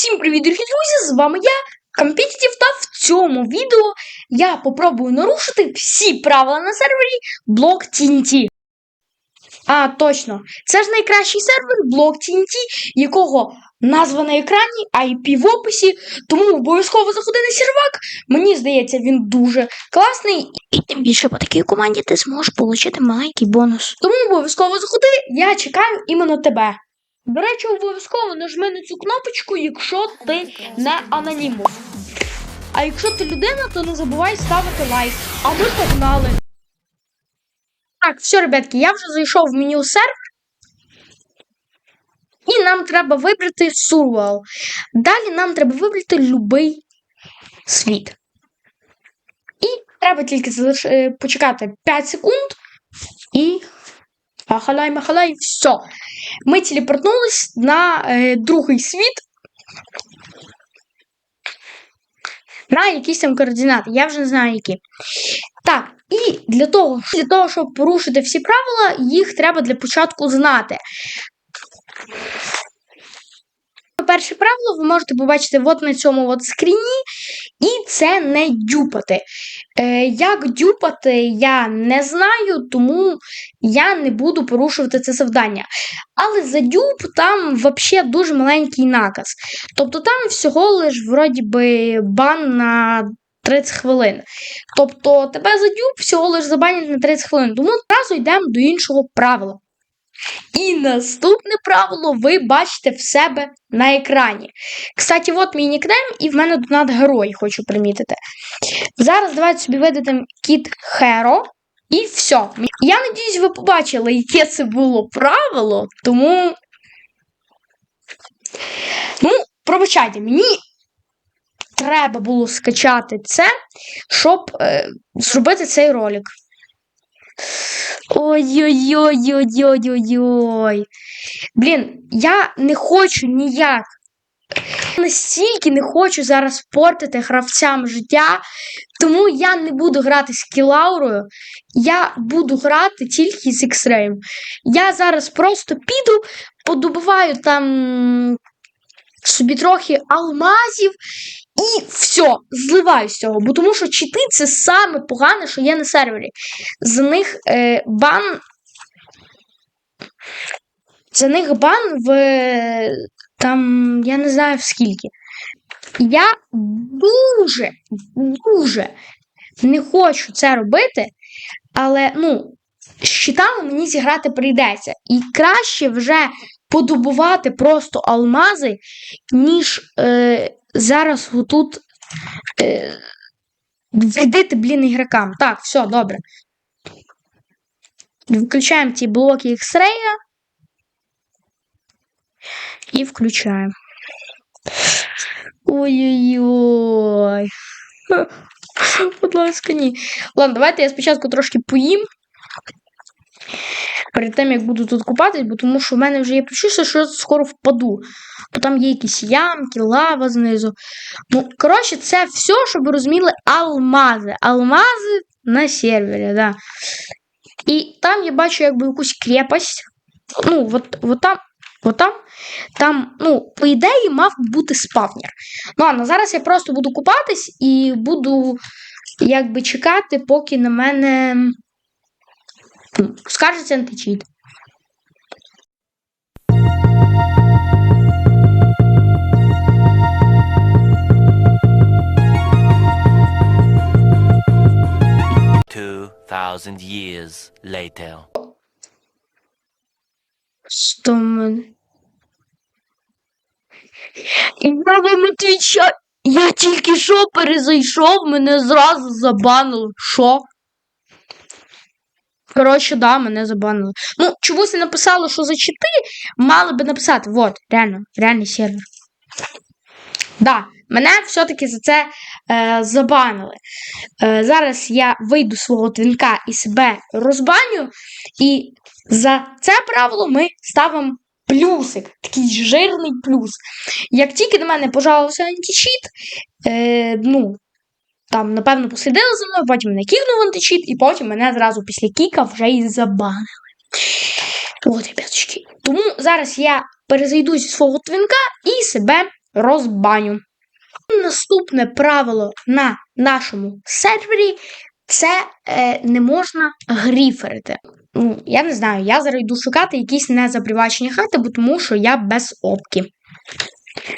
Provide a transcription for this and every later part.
Всім привіт, дорогі друзі! З вами я, Компетітів, та в цьому відео я попробую нарушити всі правила на сервері блок TNT. А, точно, це ж найкращий сервер блок TNT, якого назва на екрані, IP в описі, тому обов'язково заходи на сервак. Мені здається, він дуже класний. І тим більше по такій команді ти зможеш отримати маленький бонус. Тому обов'язково заходи, я чекаю іменно тебе. До речі, обов'язково нажми на цю кнопочку, якщо ти не анонімус. А якщо ти людина, то не забувай ставити лайк. А ми погнали. Так, все, ребятки, я вже зайшов в меню сервер. І нам треба вибрати survival. Далі нам треба вибрати будь-який світ. І треба тільки е, почекати 5 секунд. І. Махалай, махалай, все. Ми телепортнулись на е, другий світ. На якісь там координати. Я вже не знаю які. Так, і для того, для того, щоб порушити всі правила, їх треба для початку знати. Перше правило ви можете побачити от на цьому от скріні, і це не дюпати. Е, як дюпати, я не знаю, тому я не буду порушувати це завдання. Але за дюп там взагалі дуже маленький наказ. Тобто там всього лиш вроді би бан на 30 хвилин. Тобто тебе за дюп всього лиш забанять на 30 хвилин. Тому одразу йдемо до іншого правила. І наступне правило ви бачите в себе на екрані. Кстати, от мій нікнейм, і в мене донат герой, хочу примітити. Зараз давайте собі видадимо кіт Херо. І все. Я надіюсь, ви побачили, яке це було правило, тому. Ну, пробачайте, мені треба було скачати це, щоб е, зробити цей ролик. Ой-ой-ой-ой-ой-ой-ой. Блін, я не хочу ніяк. Настільки не хочу зараз портити гравцям життя, тому я не буду грати з Кілаурою, я буду грати тільки з X-Ray. Я зараз просто піду, подобуваю там собі трохи алмазів і все, зливаю з цього. Бо тому що чити це саме погане, що є на сервері. За них е, бан. За них бан в там, я не знаю в скільки. Я дуже, дуже не хочу це робити, але, ну, з щитами мені зіграти прийдеться. І краще вже подобувати просто алмази, ніж е, зараз отут е, вредити, блін, ігрокам. Так, все, добре. Включаємо ті блоки X-Ray. І включаємо. Ой-ой-ой. Будь ласка, ні. Ладно, давайте я спочатку трошки поїм. Перед тим, як буду тут купатись, бо тому що в мене вже є почуття, що я скоро впаду. Бо там є якісь ямки, лава знизу. Ну, коротше, це все, щоб ви розуміли, алмази. Алмази на сервері, да. І там я бачу якби якусь крепость. Ну, от, от там. От там, там, ну, по ідеї, мав бути спавнер. Ну, ладно, зараз я просто буду купатись і буду якби чекати, поки на мене скажеться античіт. Thousand years later. В мене? Я вам отвічаю. Я тільки що перезайшов, мене зразу забанили. Що? Коротше, да, мене забанили. Ну, чомусь не написало, що за чити, мали би написати. Вот, реально, реальний сервер. Да, мене все-таки за це е, забанили. Е, зараз я вийду свого твінка і себе розбаню, і за це правило ми ставимо плюсик, такий жирний плюс. Як тільки до мене пожалувався античіт, е, ну, там, напевно, послідили за мною, потім мене кікнув античіт, і потім мене зразу після кіка вже і забанили. От, ребяточки. Тому зараз я перезайду зі свого твінка і себе розбаню. Наступне правило на нашому сервері це е, не можна гріферити. Ну, я не знаю, я зараз йду шукати якісь незапривачені хати, бо тому що я без опки.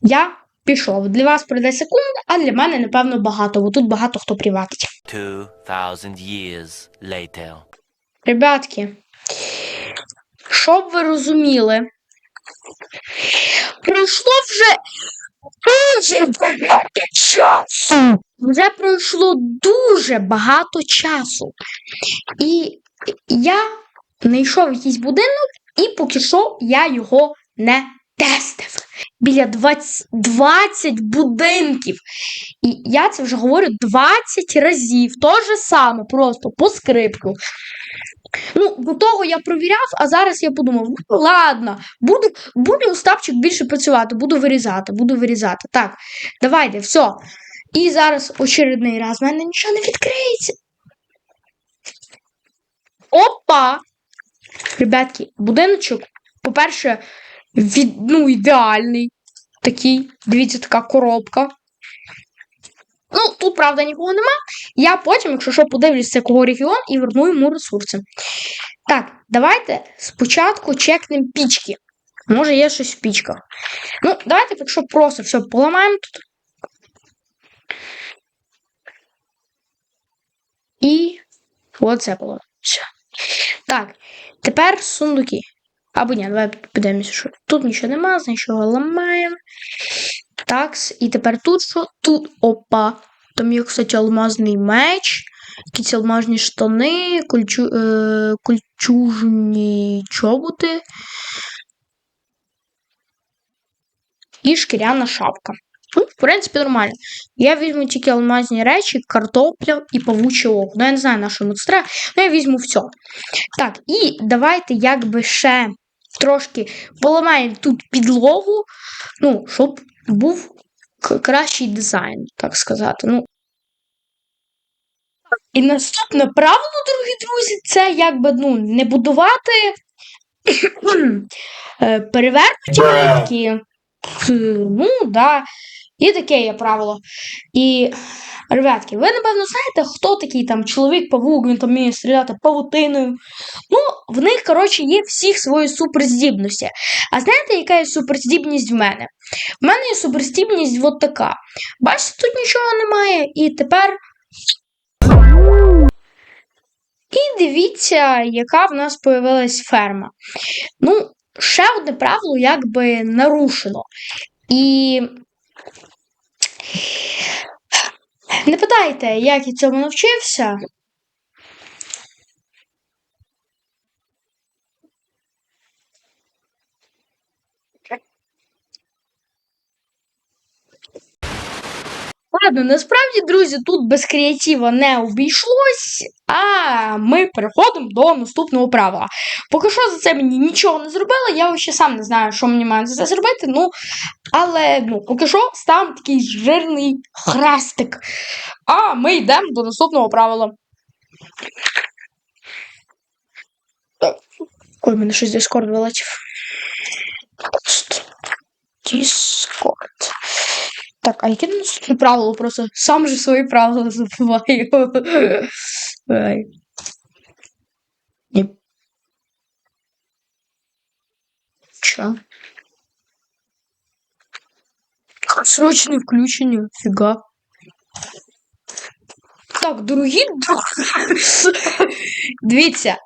Я пішов. Для вас пройде секунда, а для мене, напевно, багато, бо тут багато хто приватить. 2,000 years later. Ребятки, щоб ви розуміли, пройшло вже дуже багато часу. Вже пройшло дуже багато часу. І я знайшов якийсь будинок, і поки що я його не тестив. Біля 20, 20 будинків. І я це вже говорю 20 разів. То же саме, просто по скрипку. Ну, до того я провіряв, а зараз я подумав: ну ладно, буду, буду Остапчик більше працювати, буду вирізати, буду вирізати. Так, давайте, все. І зараз очередний раз в мене нічого не відкриється. Опа! Ребятки, будиночок, по-перше, від, ну, ідеальний. Такий, дивіться, така коробка. Ну, тут, правда, нікого нема. Я потім, якщо що, подивлюсь, це кого регіон і верну йому ресурси. Так, давайте спочатку чекнемо пічки. Може, є щось в пічках. Ну, давайте, якщо просто все поламаємо тут. І оце поламаємо. Так, тепер сундуки. Або ні, давай подивимося, що тут нічого нема, значить його ламаємо. Такс, і тепер тут що? Тут опа. Там є, кстати, алмазний меч, якісь алмазні штани, кольчу, е, кольчужні чоботи. І шкіряна шапка. Ну, в принципі, нормально. Я візьму тільки алмазні речі, картопля і павуче око. Ну, я не знаю, на що йому це треба, але я візьму все. Так, і давайте якби ще трошки поламаємо тут підлогу, ну, щоб був кращий дизайн, так сказати. Ну. І наступне правило, дорогі друзі, це якби ну, не будувати е, перевернуті. Е, Ну, да. І таке є правило. І, ребятки, ви напевно знаєте, хто такий там чоловік-павук, він там вміє стріляти павутиною. Ну, в них, коротше, є всіх свої суперздібності. А знаєте, яка є суперздібність в мене? В мене є суперздібність от така. Бачите, тут нічого немає, і тепер. І дивіться, яка в нас появилась ферма. Ну, ще одне правило якби нарушено. І. Не питайте, як я цьому навчився. Ладно, насправді, друзі, тут без креатива не обійшлось, а ми переходимо до наступного правила. Поки що за це мені нічого не зробили, я ще сам не знаю, що мені має за це зробити. Ну, але ну, поки що ставимо такий жирний хрестик. А ми йдемо до наступного правила. Ой, мене щось Discord вилетів. Discord. Так, а яке наступне правило? Просто сам же свої правила забуваю. Ай. Ні. Чо? Срочне включення, фіга. Так, дорогі друзі. Дивіться, я-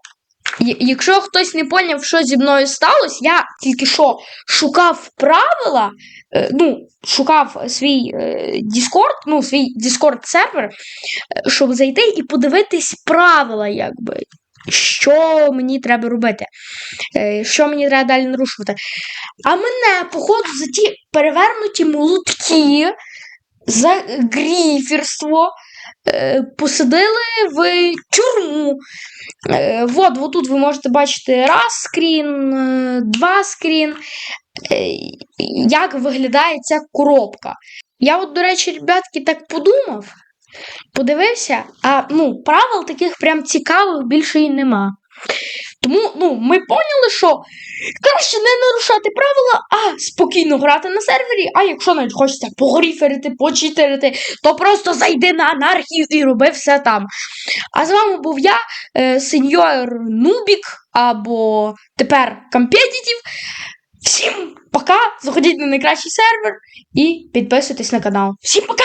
Якщо хтось не поняв, що зі мною сталося, я тільки що шукав правила, е, ну, шукав свій е, Discord, ну, свій Discord сервер, е, щоб зайти і подивитись правила, якби. Що мені треба робити, що мені треба далі нарушувати. А мене, походу, за ті перевернуті молотки, за гріферство посадили в тюрму. От, Вот, вот ви можете бачити раз скрін, е, два скрін, е, як виглядає ця коробка. Я от, до речі, ребятки, так подумав, подивився, а ну, правил таких прям цікавих більше і нема. Тому ну, ми поняли, що краще не нарушати правила, а спокійно грати на сервері. А якщо навіть хочеться погріферити, почитерити, то просто зайди на анархію і роби все там. А з вами був я, е, сеньор Нубік, або тепер Компетітів. Всім пока! Заходіть на найкращий сервер і підписуйтесь на канал. Всім пока!